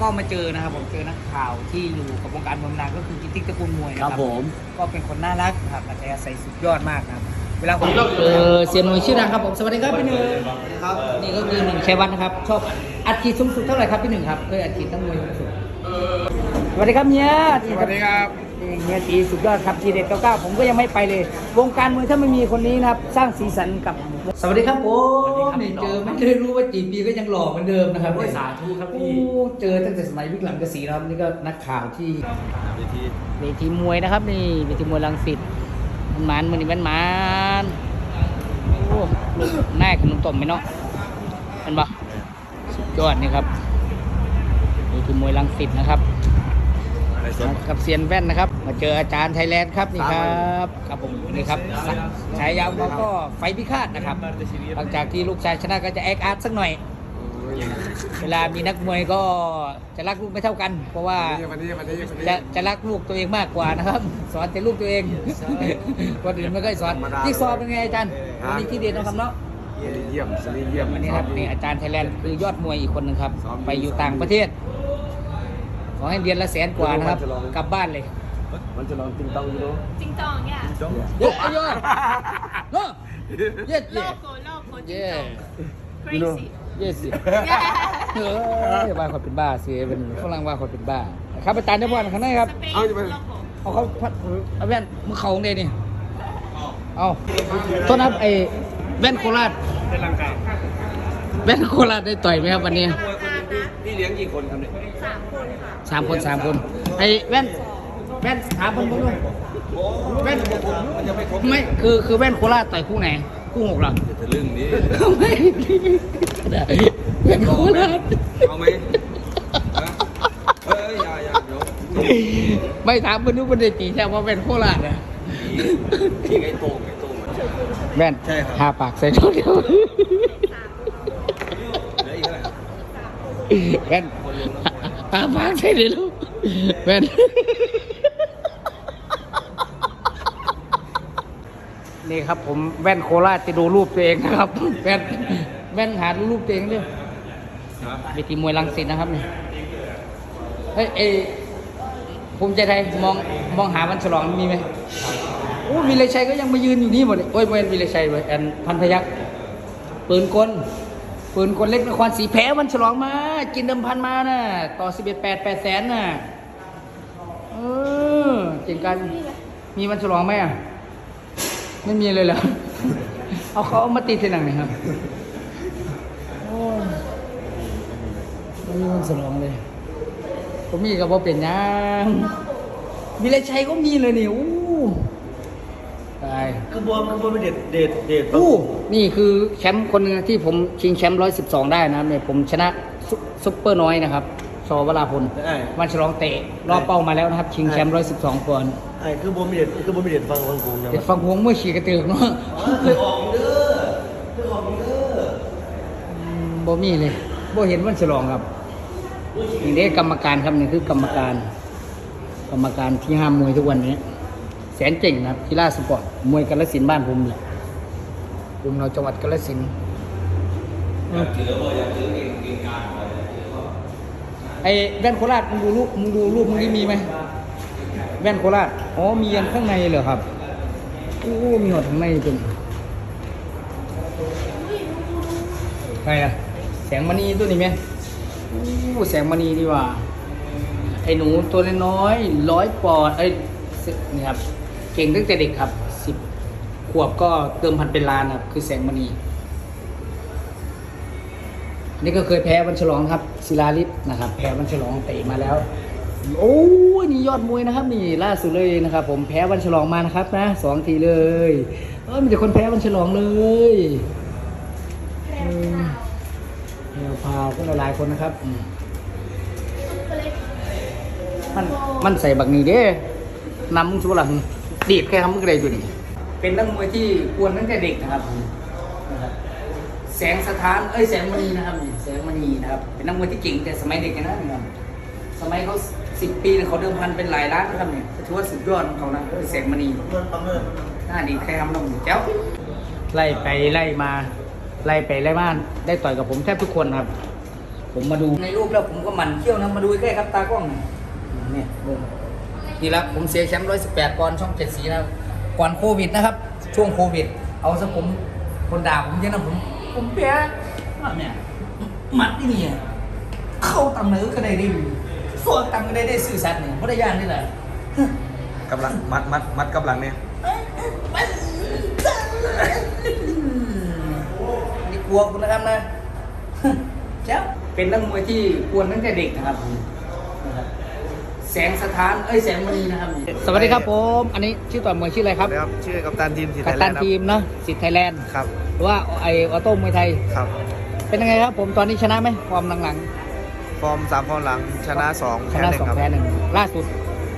ก็มาเจอนะครับผมเจอนักข่าวที่อยู่กับวงการมวยมานานก็คือกิตติกตระกูลมวยนะคครัรับบผม ก็เป็นคนน่ารักนะครับอัธยาศัยสุดยอดมากนะครับเวลาผมเออเซียนมวยชื่อดังครับผมสวัสดีครับพี่หนึ่งครับนี่ก็คือหนึ่งชัยวัฒน์นะครับชอบอัดฉีดสูงสุดเท่าไหร่ครับพี่หนึ่งครับเคยอัดฉีดตั้งมวยสูงสุดสวัสดีครับเฮียสวัสดีครับนี่ เฮียตีสุดยอดครับทีเด็ดเก้าเก้าผมก็ยังไม่ไปเลย วงการมวยถ้าไม่มีคนนี้นะครับ สร้างสีสันกับ สวัสดีครับผมนี่เจอไม่ได้รู้ว่าจีปีก็ยังหล่อเหมือนเดิมนะครับโอ้ยสาธุครับพี่โอ้เจอตั้งแต่สมัยวิกหลังกระสีนะครับนี่ก็นักข่าวที่เวทีเวทีมวยนะครับนี่เวทีมวยลังสิตมันหมันมันนี่มันหมันโอ้ลูกแม่ขนมต้มไหมเนาะเห็นปะสุดยอดนี่ครับเวทีมวยลังสิตนะครับ อะไรสดกับเซียนแว่นนะครับ มาเจออาจารย์ไทยแลนด์ครับนี่ครับครับผมนี่ครับฉายาของเขาก็ไฟพิฆาตนะครับหลังจากที่ลูกชายชนะก็จะแอคอาร์ตสักหน่อย เวลามีนักมวยก็จะรักลูกไม่เท่ากัน เพราะว่าวันนี้วันนี้วันนี้จะจะรักลูกตัวเองมากกว่านะครับ สอนแต่ลูกตัวเองคนอื่นไม่ค่อยสอนธรรมดาที่สอบเป็นไงอาจารย์วันนี้ที่เด็ดนะครับเนาะเยี่ยมสลีเยี่ยมวันนี้ครับนี่อาจารย์ไทยแลนด์คือยอดมวยอีกคนหนึ่งครับ ไปอยู่ต่างประเทศ ขอให้เรียนละแสนกว่านะครับ กลับบ้านเลย มันจะลองติงตองอยู่เนาะ Ding dong, yeah. เยอะเยอะเนาะเยอะเยอะ Loco, loco, ding เย่ dong. Crazy. เยอะสิเออว่าคนเป็นบ้าสิเป็นฝรั่งว่าคนเป็นบ้า ครับอาจารย์เจ้าพ่อข้างในครับ Spain, loco. เอาเขาพัดเอาแว่นมือเขาของเดนี่ เอาต้นครับไอ้แว่นโคราชเป็นร่างกายแว่นโคราชได้ต่อยไหมครับวันนี้ พี่เลี้ยงกี่คนครับเนี่ยสามคนค่ะสามคนสามคนไอ้แว่นแว่นถามผมผมด้วยแว่นไม่คือคือแว่นโคราชต่อยคู่ไหนคู่หกเหรอจะลึ่งนี้ไม่แว่นโคราชเอาไหมเฮ้ยอย่าอย่าเดี๋ยวไม่ถามเพื่อนทุกคนได้ตีแท้ว่าแว่นโคราชอะพี่ไอ้โต้งไอ้โต้งแว่นใช่ครับหาปากใส่ท่อเดียว เหลืออีกเท่าไหร่ แว่นหาปากใส่เดียวแว่นนี่ครับ ผมแว่นโคราชจะดูรูปตัวเองนะครับแว่นแว่นหาดูรูปตัวเองด้วยเวทีมวยลังสิตนะครับนี่เฮ้ยเอภูมิใจไทยมองมองหาวันฉลองมีไหมโอ้วีรชัยก็ยังมายืนอยู่นี่หมดเลยโอ้ยไม่เป็นวีรชัยเว้ยแอนพันพยักษ์ปืนกล ปืนกลเล็กนครศรีแพ้วันฉลองมา กินเดิมพันมาน่ะ ต่อสิบเอ็ดแปดแปดแสนน่ะ เออเจ๋งกัน มีวันฉลองไหมอะ ไม่มีเลยเหรอ เอาเขาเอามาติดที่ไหนครับโอ้ยไม่มีวันฉลองเลย ผมมีกับว่าเป็นยังมีไรชัยก็มีเลยนี่อู้ ตายกระบวนกระบวนเป็นเด็ดเด็ดเด็ดอู้นี่คือแชมป์คนหนึงที่ผมชิงแชมป์ร้อยสิบสองได้นะครับเนี่ยผมชนะซุซุปเปอร์น้อยนะครับชอวราพลได้วันฉลองเตะรอบเป้ามาแล้วนะครับ ชิงแชมป์ร้อยสิบสองปอนด์ไอ้คือบวนเป็นเด็ดคือบวนเป็นเด็ดฟังฟังกูนะเด็ดฟังพวงเมื่อฉีกกระตือกเนาะเคยออกเด้อเคยออกเด้อบ่มีเลยบ่เห็นวันฉลองครับนี่เด้กรรมการครับนี่คือกรรมการ กรรมการที่ห้ามมวยทุกวันนี้ แสนเก่งนะครับกีฬาสปอร์ตมวยกาฬสินธุ์บ้านผมเนี่ยผมเราจังหวัดกาฬสินธุ์ไอ้แว่นโคราชมึงดูรูปมึงดูรูปมึงนี่มีไหมแว่นโคราชอ๋อมียันข้างในเหรอครับโอ้มีหอดข้างในเป็นใครอะแสงมณีตัวนี้ไหมอู้แสงมณีดีกว่าไอ้หนูตัวน้อยๆร้อยปอนด์เอ้ยสินี่ครับเก่งตั้งแต่เด็กครับสิบขวบก็เติมพันเป็นล้านครับ คือแสงมณีนี่ก็เคยแพ้วันฉลองครับศิลาลิศนะครับ แพ้วันฉลองเตะมาแล้ว โอ้ยนี่ยอดมวยนะครับ นี่ล่าสุดเลยนะครับ ผมแพ้วันฉลองมานะครับนะสองทีเลยเออมีแต่คนแพ้วันฉลองเลยเออแนวพาวก็หลายๆคนนะครับมันมันใส่บักนี้เด้นำมึงสุหลัง ดีดแค่ทำมึงอะไรอยู่นี่เป็นนักมวยที่กวนตั้งแต่เด็กนะครับนะครับ แสงสถาน เอ้ยแสงมณีนะครับนี่แสงมณีนะครับ เป็นนักมวยที่เก่งแต่สมัยเด็กนะนะครับสมัยเขาสิบปีเนี่ยเขาเดิมพันเป็นหลายล้านนะครับเนี่ยถือว่าสุดยอดของเขานะแสงมณีเงินปั๊มเงินหน้าดีใครทำนมเจ้าไล่ไปไล่มาไล่ไปไล่มาได้ต่อยกับผมแทบทุกคนครับ ผมมาดูในรูปแล้วผมก็หมั่นเขี้ยวนะมาดูใกล้ๆครับตากล้องเนี่ยดู นี่ละผมเสียแชมป์ร้อยสิบแปดปอนด์ช่องเจ็ดสีนะครับก่อนโควิดนะครับ ช่วงโควิด เอาซะผมคนด่าผมเยอะนะผม ผมแพ้เนี่ยมัดนี่เนี่ยเข้าตำเนื้อก็ได้ดิสวดตำก็ได้ได้สื่อสัตว์เนี่ยไม่ได้ย่านนี่แหละกำลังมัดมัดมัดกำลังเนี่ยนี่กลัวคุณนะครับนะเจ้าเป็นนักมวยที่กวนตั้งแต่เด็กนะครับนะครับ แสงสถานเอ้ยแสงมณีนะครับสวัสดีครับผม อันนี้ชื่อต่อยมวยชื่ออะไรครับครับชื่อกัปตันทีมสีไทกัปยแลตันนด์ทีมเนาะสิทธิ์ไทยแลนด์ครับหรือว่าไอออโต้มวยไทย ครับ เป็นยังไงครับผมตอนนี้ชนะไหมความหลังฟอร์มสามฟอร์มหลังชนะสองๆชแพ้นะหนึ่สองงครับ แพ้หนึ่งล่าสุด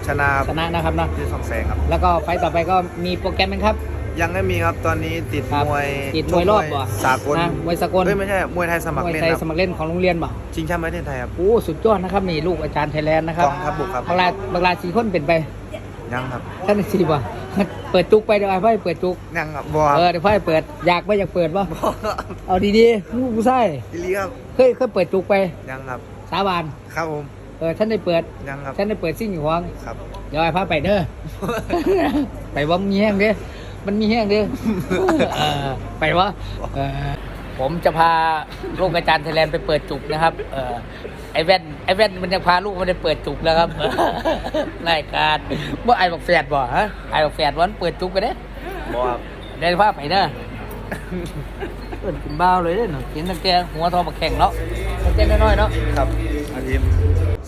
ชนะชนะนะครับเนาะที่สองแสงครับ แล้วก็ไฟต์ต่อไปก็มีโปรแกรมไหมครับ ยังไม่มีครับตอนนี้ติดครับมวยติดมวยรอบบ่สากลนะมวยสากลเฮ้ยไม่ใช่มวยไทยสมัครมวยเล่นไทยครับสมัครเล่นของโรงเรียนบ่ชิงแชมป์ประเทศไทยครับโอ้สุดยอดนะครับนี่ลูกอาจารย์ไทยแลนด์นะครับกองทัพบกครับบางลาบางลาสีคนเป็นไปยังครับท่านสีบ่เปิดจุกไปเดี๋ยวไอ้พ่อให้เปิดจุกยังครับบอเออเดี๋ยวพ่อให้เปิดอยากไม่อยากเปิดบ่เอาดีๆลูกผู้ชายอีลีครับเคยเคยเปิดจุกไปยังครับสาบานครับผมเออท่านได้เปิดยังครับท่านได้เปิดซิ่งอยู่ห้องครับเดี๋ยวไอ้พ่อไปเด้อ ไปว่ามีแห้งเด้อ มันมีแห้งเด้อเออไปวะเออผมจะพาลูกอาจารย์ไทยแลนด์ไปเปิดจุกนะครับ เออไอแว่นไอแว่นมันจะพาลูกมันไปเปิดจุกแล้วครับรายการว่าไอ้บอกแฝดบ่ฮะไอ้บอกแฝดวันเปิดจุกไปเด้บอครับเดินพาไปเด้อเปิดกินบ้าวเลยเด้อเนาะกินตั้งแต่หัวทองมาแข่งเนาะตั้งแต่น้อยๆเนาะครับอาทีม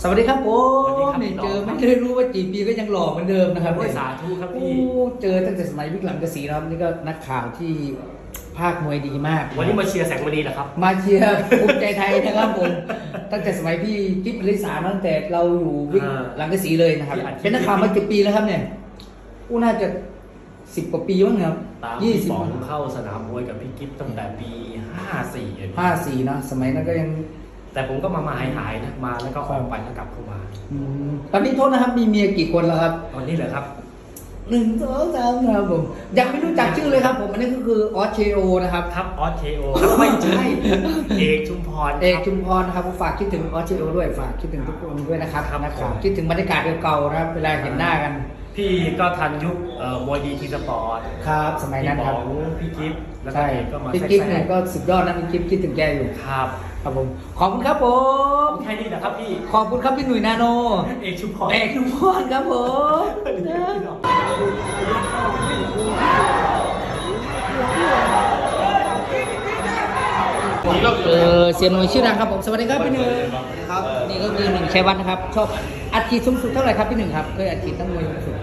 สวัสดีครับผมสวัสดีครับนี่พี่เจอน้องไม่ได้รู้ว่ากี่ปีก็ยังหล่อเหมือนเดิมนะครับโอ้ยสาธุครับพี่โอ้เจอตั้งแต่สมัยวิกหลังกระสีนะครับนี่ก็นักข่าวที่ภาคมวยดีมาก วันนี้มาเชียร์แสงมณีเหรอครับ มาเชียร์ภูมิใจไทยนะครับผมตั้งแต่สมัยพี่กิ๊บลิสาตั้งแต่เราอยู่วิกอ่าหลังกระสีเลยนะครับพี่อัดคลิปเป็นนักข่าวมากี่ปีแล้วครับเนี่ยอู้น่าจะสิบกว่าปีมั้งครับตามยี่พี่สิบป๋องเข้าสนามมวยกับพี่กิฟตั้งแต่ปี54เองห้าสี่นะสมัยนั้นก็ยัง แต่ผมก็มามาหายหายๆนะมาแล้วก็ออกไปแล้วกลับเข้ามาอืมตอนนี้โทษนะครับ มีเมียกี่คนแล้วครับตอนนี้เหรอครับ หนึ่งสองสามครับผม ยังไม่รู้จักชื่อเลยครับผม อันนี้ก็คือออสเชโอนะครับ ครับออสเคโอครับไม่ใช่เอกชุมพรเอกครับชุมพรนะครับผมฝากคิดถึงออสเชโอด้วย ฝากคิดถึงทุกคนด้วยนะครับครับนะคผรับมคิดถึงบรรยากาศเก่าๆนะครับ เวลาเห็นหน้ากัน พี่ก็ทันยุคเอ่อมวยดีทีสปอร์ตครับ สมัยพี่นั้นป๋คอรับ งพี่กิฟแล้วก็ใช่เอกก็มาพี่แทรกิ๊ฟกเนี่ยก็สุดยอดนะพี่กิ๊ฟคิดถึงแกอยู่ครับ ครับผมขอบคุณครับผมแค่นี้นะครับพี่ขอบคุณครับพี่หนุ่ยนาโนเอกชุมพรเอกชุมพรครับผมเออเสียหนุ่ยชื่อดังครับผมสวัสดีครับพี่หนึ่งครับนี่ก็คือหนึ่งชัยวัฒน์นะครับ ชอบอัดฉีดสูงสุดเท่าไหร่ครับพี่หนึ่งครับเคยอัดฉีดตั้งมวยสูงสุด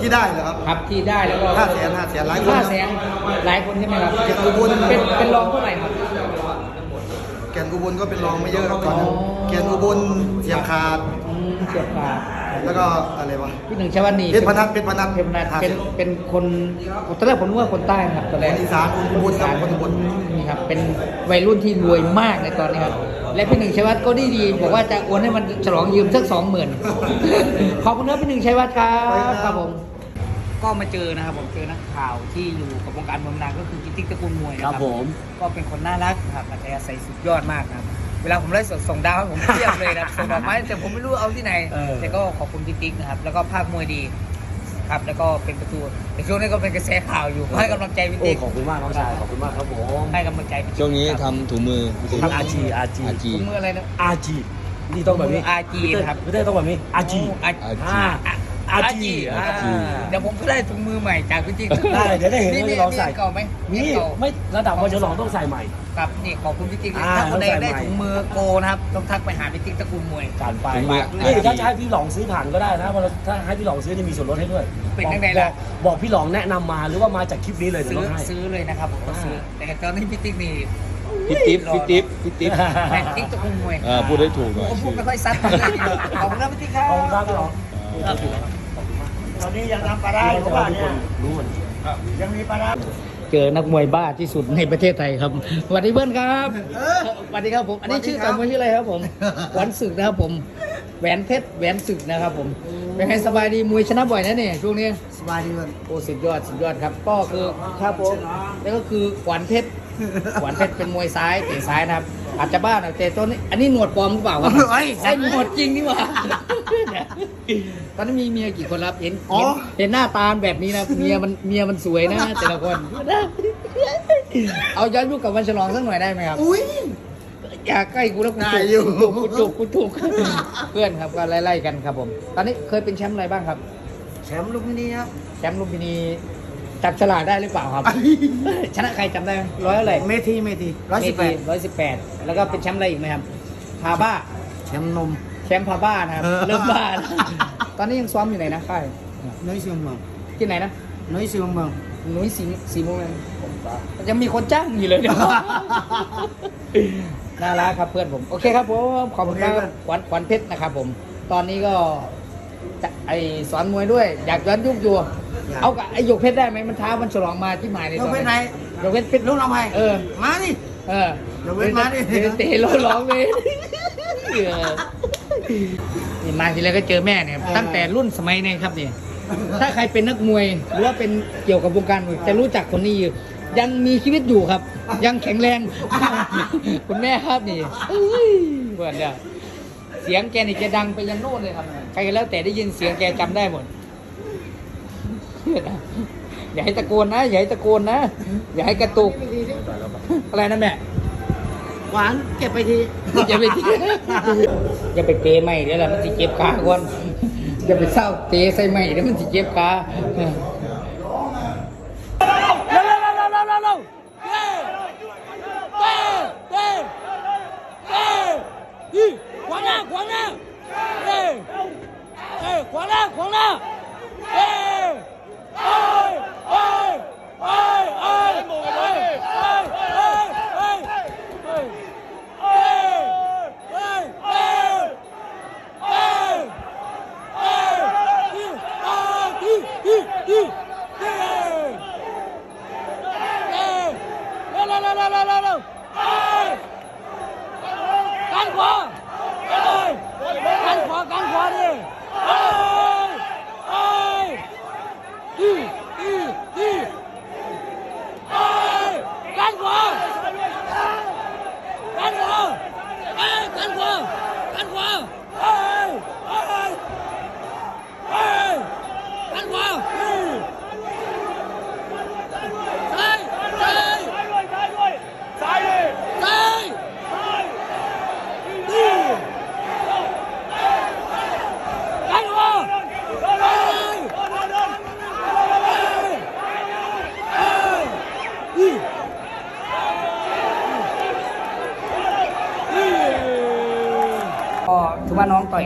ที่ได้เหรอครับครับที่ได้แล้วก็ห้าแสนห้าแสนหลายคนห้าครับแสนหลายคนใช่ไหมครับเกียรติอุบลเป็นเป็นรองเท่าไหร่ครับ แกนอุบลก็เป็นรองไม่เยอะครับตอนนั้นอ๋อแกนอุบลเสียบขาด อืมเฉียบขาดแล้วก็อะไรวะ พี่หนึ่งชัยวัฒน์นี่เพชรพนัทเพชรพนัทเพชรพนัทห้าเป็นแสนเป็นคนตอนแรกผมนึกว่าคนใต้นะครับตอนแรกคนอีสานคนอุบลครับคนอุบล นี่ครับเป็นวัยรุ่นที่รวยมากในตอนนี้ครับและพี่หนึ่งชัยวัฒน์ก็ได้ดีบอกว่าจะโอนให้มันฉลองยืมสักสองหมื่นขอบคุณครับพี่หนึ่งชัยวัฒน์ครับครับผม ก็มาเจอนะครับผมเจอนักข่าวที่อยู่กับวงการเมืองนานก็คือกิตติกตระกูลมวยนะคครัรับบผม ก็เป็นคนน่ารักนะครับอัธยาศัยสุดยอดมากนะครับเวลาผมไลฟ์สดส่งดาวให้ผมเทียบเลยนะครับส่งดอกไม้แต่ผมไม่รู้เอาที่ไหน เออ แต่ก็ขอบคุณกิตติกนะครับแล้วก็ภาคมวยดีครับแล้วก็เป็นประตูแต่ช่วงนี้ก็เป็นกระแสข่าวอยู่ให้กำลังใจพี่โอ้ติ๊กขอบคุณมากน้องชายขอบคุณมากครับผมให้กำลังใจพี่ติ๊กช่วงนี้ครับทำถุงมือทำอาจีอาจีอาจีถุงมืออะไรนะ อาจีนี่ต้องแบบนี้ RG นะครับไม่ได้ต้องแบบนี้อาจี อา RG อ่า อา RG อ่า RG เดี๋ยวผมก็ได้ถุงมือใหม่จากพี่ติ๊กได้เดี๋ยวได้เห็นว่านี่ลองใส่ เก่าไหมนี่เก่าไม่ระดับวันฉลองต้องใส่ใหม่ ครับนี่ขอบคุณพี่ติ๊กอ่าถ้าคนใดต้องใส่ได้ใหม่ ถุงมือโกนะครับต้องทักไปหาพี่ติ๊กตระกูลมวย การไปถุงมือนี่ RG ถ้าจะให้พี่หลองซื้อผ่านก็ได้นะเพราะถ้าให้พี่หลองซื้อจะมีส่วนลดให้ด้วยเป็นบอกยังไงบล่ะอกบอกพี่หลองแนะนำมาหรือว่ามาจากคลิปนี้เลยเดี๋ยวซื้อลดให้ ซื้อเลยนะครับผมก็ซื้อแต่ตอนนี้พี่ติ๊กนี่พี่ติ๊บพี่ติ๊บพี่ติ๊บแม่ติ๊กตระกูลมวยเออพูดได้ถูกหน่อยผมพูชื่ดอไม่ค่อยซัดเท่าไหร่ขอบคุณครับพี่ติ๊กครับ ขอบคุณครับพี่หลอง ครับ ตอนนี้ยังทำปลาได้ทุกคนรู้หมดเจอนักมวยบ้าที่สุดในประเทศไทยครับสวัสดีเพื่อนครับสวัสดีครับผม อันนี้ชื่อต่อมวยชื่ออะไรครับผมหวันศึกนะครับผม แหวนเพชร แหวนศึกนะครับผม เป็นไงสบายดี มวยชนะบ่อยนะเนี่ยช่วงนี้ สบายดีมันโอ้สุดยอด สุดยอดครับ ก็คือครับผมแล้วก็คือขวัญเพชร ขวัญเพชรเป็นมวยซ้าย เตะซ้ายนะครับ อาจจะบ้าหน่อยแต่ตัวนี้อันนี้หนวดปลอมหรือเปล่าวะเฮ้ยไอ้หนวดจริงนี่หว่าตอนนี้มีเมียกี่คนครับเห็นเห็นเห็นหน้าตาแบบนี้นะเมียมันเมียมันสวยนะแต่ละคน เอาย้อนยุคกับวันฉลองสักหน่อยได้ไหมครับ อุ้ย อย่าใกล้กูแล้วกูได้จุกอยู่กูจุกกูจุกเพื่อนครับก็ไล่ๆกันครับผม ตอนนี้เคยเป็นแชมป์อะไรบ้างครับ แชมป์ลูกนี้ครับ แชมป์ลุมพินี จับฉลากได้หรือเปล่าครับ ชนะใครจำได้ไหมร้อยอะไรเมทีเมทีร้อยสิบแปดร้อยสิบแปดแล้วก็เป็นแชมป์อะไรอีกไหมครับพาบ้าแชมป์นมแชมป์พาบ้านะครับเออเริ่มบ้าแล้วตอนนี้ยังซ้อมอยู่ไหนนะค่ายน้อยเสียงเมืองที่ไหนนะน้อยเสียงเมืองหนุ่ยสีสีโมงเองยังมีคนจ้างอยู่เลยเดี๋ยวน่ารักครับเพื่อนผมโอเคครับผมขอบคุณครับขวัญขวัญเพชรนะครับผม ตอนนี้ก็จะไอสอนมวยด้วย อยากย้อนยุคอยู่ เอากับไอหยกเพชรได้ไหมมันท้ามันฉลองมาที่หมายในยตกอนเว้นไหนหยกเพชรเพชรลูกเราไหมเออ มาดิ เออหยกเว้นมาดิ เเตะร้องร้องเลยเออนี่มาทีไรก็เจอแม่เนี่ย ตั้งแต่รุ่นสมัยเนี่ยครับเนี่ยถ้าใครเป็นนักมวยหรือว่าเป็นเกี่ยวกับวงการมวยจะรู้จักคนนี้อยู่ยังมีชีวิตอยู่ครับ ยังแข็งแรง คุณแม่ครับนี่เอ้ยเพื่อนเนี่ยเสียงแกนี่จะดังไปยันโน่นเลยครับ ใครก็แล้วแต่ได้ยินเสียงแกจำได้หมด อย่าให้ตะโกนนะ อย่าให้ตะโกนนะ อย่าให้กระตุก อะไรนะแม่หวานเก็บไปทีอย่าไปทีอย่าไปเตะไม่เดี๋ยวละมันจะเจ็บขาก่อนอย่าไปเศร้าเตะใส่ไม่เดี๋ยวมันจะเจ็บขา Ooh.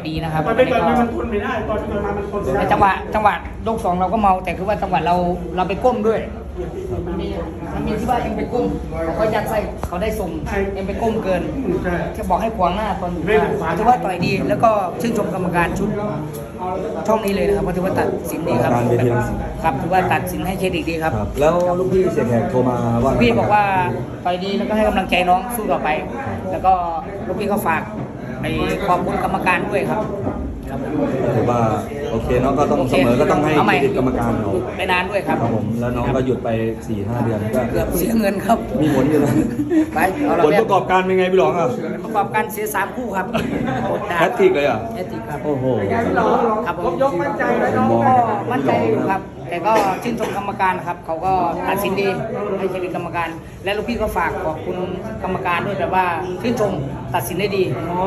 ดีนะครับมันไม่เกิดมันทนไม่ได้ตอนที่มันมามันทนไม่ในได้จังหวะจังหวะยกสองเราก็เมาแต่คือว่าจังหวะเราเราไปก้มด้วยมันมีมันมีที่ว่าเองไปก้มเขายัดไส้เขาได้ส่งเองไปก้มเกินใช่จะบอกให้ขวางหน้าตอนอยู่ไม่ขวางถือว่าต่อยดี แล้วก็ชื่นชมกรรมการชุดช่องนี้เลยนะครับเพราะถือว่าตัดสินดีครับกรรมการเวทีรังสิตครับถือว่าตัดสินให้เครดิตดีครับครับแล้วลูกพี่เสียแขกโทรมาว่าไงพี่บอกว่าต่อยดีแล้วก็ให้กำลังใจน้องสู้ต่อไป แล้วก็ลูกพี่ก็ฝาก ไปขอบคุณกรรมการด้วยครับครับผม ถือว่าโอเคเนาะก็ต้องเสมอก็ต้องให้าเคใหรดิตกรรมการเขาไปนานด้วยครับครับผมแล้วน้องก็หยุดไป4ี่ห้าเดือนก็เกือบเสียเงินครับ มีผลอยู่นะไปเอาละผลประกอบการเป็นไงพี่หลองอะ ประกอบการเสียสามคู่ครับกดดันแฮตทริกเลยอะแฮตติกครับโอ้โห ครับผมยกมั่นใจน้องก็มั่นใจอยู่ครับ แต่ก็ชื่นชมกรรมการครับ เขาก็ตัดสินดีให้เครดิตกรรมการ และลูกพี่ก็ฝากขอบคุณกรรมการด้วยแบบว่าชื่นชมตัดสินได้ดี อ๋อ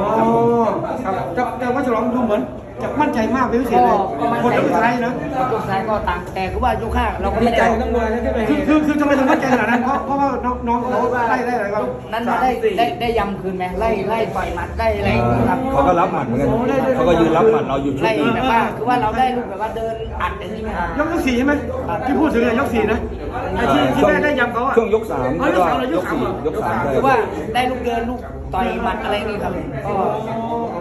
ครับแต่แต่ว่าฉลองดูเหมือน จะมั่นใจมากเป็นพิเศษก็เลยก็มั่นคนใจสุดท้ายนะยกท้ายก็ต่างแต่คือว่ายกห้าเราก็ไม่ได้คือคือคือทำไมถึงมั่นใจขนาดนั้นเพราะเพราะว่าน้องน้องเขาไล่ได้อะไรบ้างนั้นได้ได้ได้ยำคืนไหมไล่ไล่ปล่อยหมัดได้อะไรอย่างเงี้ยครับเขาก็รับหมัดเหมือนกันเขาก็ยืนรับหมัดเราอยู่ชุดไล่หนึงแบบว่าคือว่าเราได้ลูกแบบว่าเดินอัดอย่างนี้ไหมครับยกยกสี่ใช่ไหมที่พูดถึงเนี่ยยกสี่นะไอ้ที่ที่แม่ได้ยำเขาอะ ช่วงยกสามอ๋อแล้วยกก็สามเหรอยยกกสามสี่เหรอยกสามได้คือว่าได้ลูกเดินลูกต่อยหมัดอะไรนี่ครับก็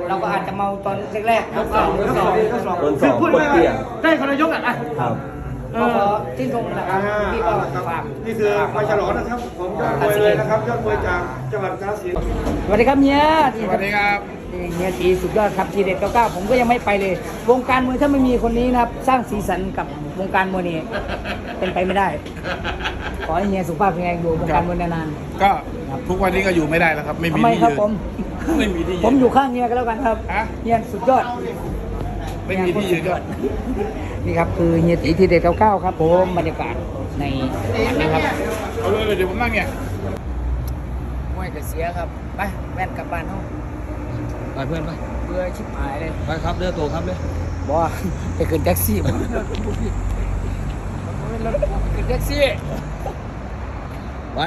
เราก็อาจจะเมาตอนแรกๆยกสองยกสองยกสองโดนสคือองพูดกดง่ายเตี้ยๆได้คนละยกอะอะครับเอก็อขอชื่นชมนะคอ่ารับพี่ก็ครับฝากนี่คือมาฉลองนะครับผมยอดมวยเลยนะครับยอดมวยจากจังหวัดกาฬสินธุ์สวัสดีครับเมียสวัสดีครับเมียตีสุดยอดครับทีเด็ดเก้าเก้าผมก็ยังไม่ไปเลย วงการมวยถ้าไม่มีคนนี้นะครับ สร้างสีสันกับวงการมวยนี่เป็นไปไม่ได้ ขอให้เฮียสุขภาพแข็งแรงอยู่วงการมวยนานก็ทุกวันนี้ก็อยู่ไม่ได้แล้วครับ ไม่ๆมีทำไมที่ครับยืนผม ไม่มีที่ยืนผมอยู่ข้างเฮียกันแล้วกันครับฮะเฮียสุดยอดไม่มีที่ยืนก็นี่ครับคือเฮียตีทีเด็ดเก้าครับผมบรรยากาศในงานนะครับเอาเลยเดี๋ยวผมนั่งเนี่ยมวยก็เสียครับไปแว่นกลับบ้านเฮาไปเพื่อนไปเบื่อชิบหายเลยไปครับเลือกตัวครับเลยบอกว่าไปขึ้นแท็กซี่มาขึ้นแท็กซี่ไป